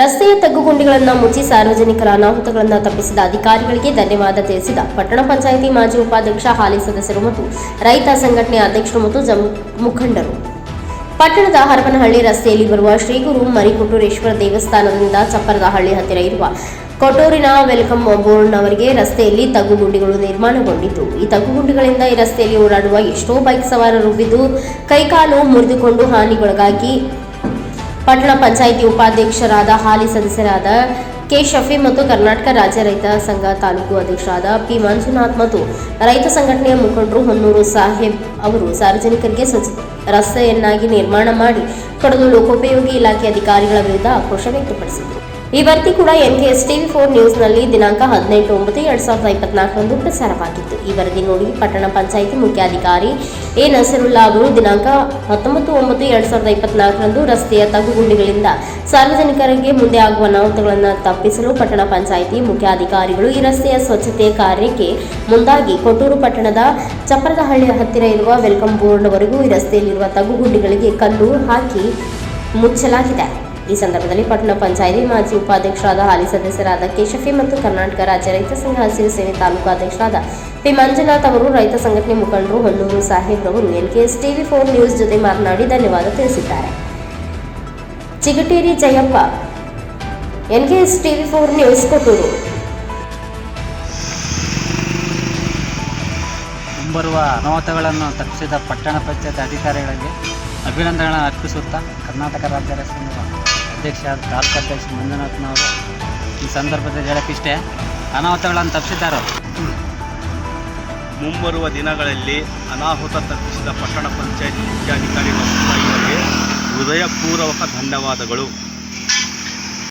ರಸ್ತೆಯ ತಗ್ಗುಗುಂಡಿಗಳನ್ನು ಮುಚ್ಚಿ ಸಾರ್ವಜನಿಕರ ಅನಾಹುತಗಳನ್ನು ತಪ್ಪಿಸಿದ ಅಧಿಕಾರಿಗಳಿಗೆ ಧನ್ಯವಾದ ತಿಳಿಸಿದ ಪಟ್ಟಣ ಪಂಚಾಯಿತಿ ಮಾಜಿ ಉಪಾಧ್ಯಕ್ಷ, ಹಾಲಿ ಸದಸ್ಯರು ಮತ್ತು ರೈತ ಸಂಘಟನೆ ಅಧ್ಯಕ್ಷರು ಮತ್ತು ಮುಖಂಡರು. ಪಟ್ಟಣದ ಹರಪನಹಳ್ಳಿ ರಸ್ತೆಯಲ್ಲಿ ಬರುವ ಶ್ರೀಗುರು ಮರಿಕೊಟ್ಟೂರೇಶ್ವರ ದೇವಸ್ಥಾನದಿಂದ ಚಪ್ಪರದಹಳ್ಳಿ ಹತ್ತಿರ ಇರುವ ಕೊಟ್ಟೂರಿನ ವೆಲ್ಕಮ್ ಬೋರ್ಡ್ನವರಿಗೆ ರಸ್ತೆಯಲ್ಲಿ ತಗ್ಗುಗುಂಡಿಗಳು ನಿರ್ಮಾಣಗೊಂಡಿದ್ದು, ಈ ತಗ್ಗುಗುಂಡಿಗಳಿಂದ ಈ ರಸ್ತೆಯಲ್ಲಿ ಓಡಾಡುವ ಎಷ್ಟೋ ಬೈಕ್ ಸವಾರರು ಬಿದ್ದು ಕೈಕಾಲು ಮುರಿದುಕೊಂಡು ಹಾನಿಗೊಳಗಾಗಿ ಪಟ್ಟಣ ಪಂಚಾಯಿತಿ ಉಪಾಧ್ಯಕ್ಷರಾದ ಹಾಲಿ ಸದಸ್ಯರಾದ ಕೆ ಶಫಿ ಮತ್ತು ಕರ್ನಾಟಕ ರಾಜ್ಯ ರೈತ ಸಂಘ ತಾಲೂಕು ಅಧ್ಯಕ್ಷರಾದ ಪಿ ಮಂಜುನಾಥ್ ಮತ್ತು ರೈತ ಸಂಘಟನೆಯ ಮುಖಂಡರು ಹೊನ್ನೂರು ಸಾಹೇಬ್ ಅವರು ಸಾರ್ವಜನಿಕರಿಗೆ ಸ್ವಚ್ಛ ರಸ್ತೆಯನ್ನಾಗಿ ನಿರ್ಮಾಣ ಮಾಡಿ ಕಡಲು ಲೋಕೋಪಯೋಗಿ ಇಲಾಖೆ ಅಧಿಕಾರಿಗಳ ವಿರುದ್ಧ ಆಕ್ರೋಶ ವ್ಯಕ್ತಪಡಿಸಿದರು. ಈ ವರದಿ ಕೂಡ ಎನ್ಕೆಎಸ್ ಟಿವಿ ಫೋರ್ ನ್ಯೂಸ್ನಲ್ಲಿ ದಿನಾಂಕ ಹದಿನೆಂಟು ಒಂಬತ್ತು ಎರಡ್ ಸಾವಿರದ ಇಪ್ಪತ್ನಾಲ್ಕರಂದು ಪ್ರಸಾರವಾಗಿತ್ತು. ಈ ವರದಿ ನೋಡಿ ಪಟ್ಟಣ ಪಂಚಾಯಿತಿ ಮುಖ್ಯಾಧಿಕಾರಿ ಎ. ನಸರುಲ್ಲಾ ಅವರು ದಿನಾಂಕ ಹತ್ತೊಂಬತ್ತು ಒಂಬತ್ತು ಎರಡ್ ಸಾವಿರದ ಇಪ್ಪತ್ನಾಲ್ಕರಂದು ರಸ್ತೆಯ ತಗ್ಗುಗುಂಡಿಗಳಿಂದ ಸಾರ್ವಜನಿಕರಿಗೆ ಮುಂದೆ ಆಗುವ ಅನಾಹುತಗಳನ್ನು ತಪ್ಪಿಸಲು ಪಟ್ಟಣ ಪಂಚಾಯಿತಿ ಮುಖ್ಯಾಧಿಕಾರಿಗಳು ಈ ರಸ್ತೆಯ ಸ್ವಚ್ಛತೆ ಕಾರ್ಯಕ್ಕೆ ಮುಂದಾಗಿ ಕೊಟ್ಟೂರು ಪಟ್ಟಣದ ಚಪ್ಪರದಹಳ್ಳಿಯ ಹತ್ತಿರ ಇರುವ ವೆಲ್ಕಮ್ ಬೋರ್ಡ್ವರೆಗೂ ಈ ರಸ್ತೆಯಲ್ಲಿರುವ ತಗ್ಗುಗುಂಡಿಗಳಿಗೆ ಕಲ್ಲು ಹಾಕಿ ಮುಚ್ಚಲಾಗಿದೆ. ಈ ಸಂದರ್ಭದಲ್ಲಿ ಪಟ್ಟಣ ಪಂಚಾಯಿತಿ ಮಾಜಿ ಉಪಾಧ್ಯಕ್ಷರಾದ ಹಾಲಿ ಸದಸ್ಯರಾದ ಕೆಶಫಿ ಮತ್ತು ಕರ್ನಾಟಕ ರಾಜ್ಯ ರೈತ ಸಂಘ ಹಸಿರು ಸೇನೆ ತಾಲೂಕು ಅಧ್ಯಕ್ಷರಾದ ಪಿ ಮಂಜುನಾಥ್ ಅವರು, ರೈತ ಸಂಘಟನೆ ಮುಖಂಡರು ಹೊನ್ನೂರು ಸಾಹೇಬ್ ಅವರು ಎನ್ಕೆಎಸ್ ಟಿವಿ ಫೋರ್ ನ್ಯೂಸ್ ಜೊತೆ ಮಾತನಾಡಿ ಧನ್ಯವಾದ ತಿಳಿಸಿದ್ದಾರೆ. Chigateri Jayappa, NKS TV four news Kottur. ಮುಂಬರುವ ಅನಾಹುತಗಳನ್ನು ತಪ್ಪಿಸಿದ ಪಟ್ಟಣ ಪಂಚಾಯತ್ ಅಧಿಕಾರಿಗಳಿಗೆ ಅಭಿನಂದನೆಗಳನ್ನು ಅರ್ಪಿಸುತ್ತಾ ಕರ್ನಾಟಕ ರಾಜ್ಯ ರಸ್ತೆ ಅಧ್ಯಕ್ಷ ತಾಲೂಕು ಅಧ್ಯಕ್ಷ ಮಂಜುನಾಥ್ನವರು ಈ ಸಂದರ್ಭದಲ್ಲಿ ಹೇಳಕ್ಕಿಷ್ಟೇ, ಅನಾಹುತಗಳನ್ನು ತಪ್ಪಿಸಿದ್ದಾರೆ? ಮುಂಬರುವ ದಿನಗಳಲ್ಲಿ ಅನಾಹುತ ತಪ್ಪಿಸಿದ ಪಟ್ಟಣ ಪಂಚಾಯತ್ ಮುಖ್ಯಾಧಿಕಾರಿಗಳ ಹೃದಯಪೂರ್ವಕ ಧನ್ಯವಾದಗಳು.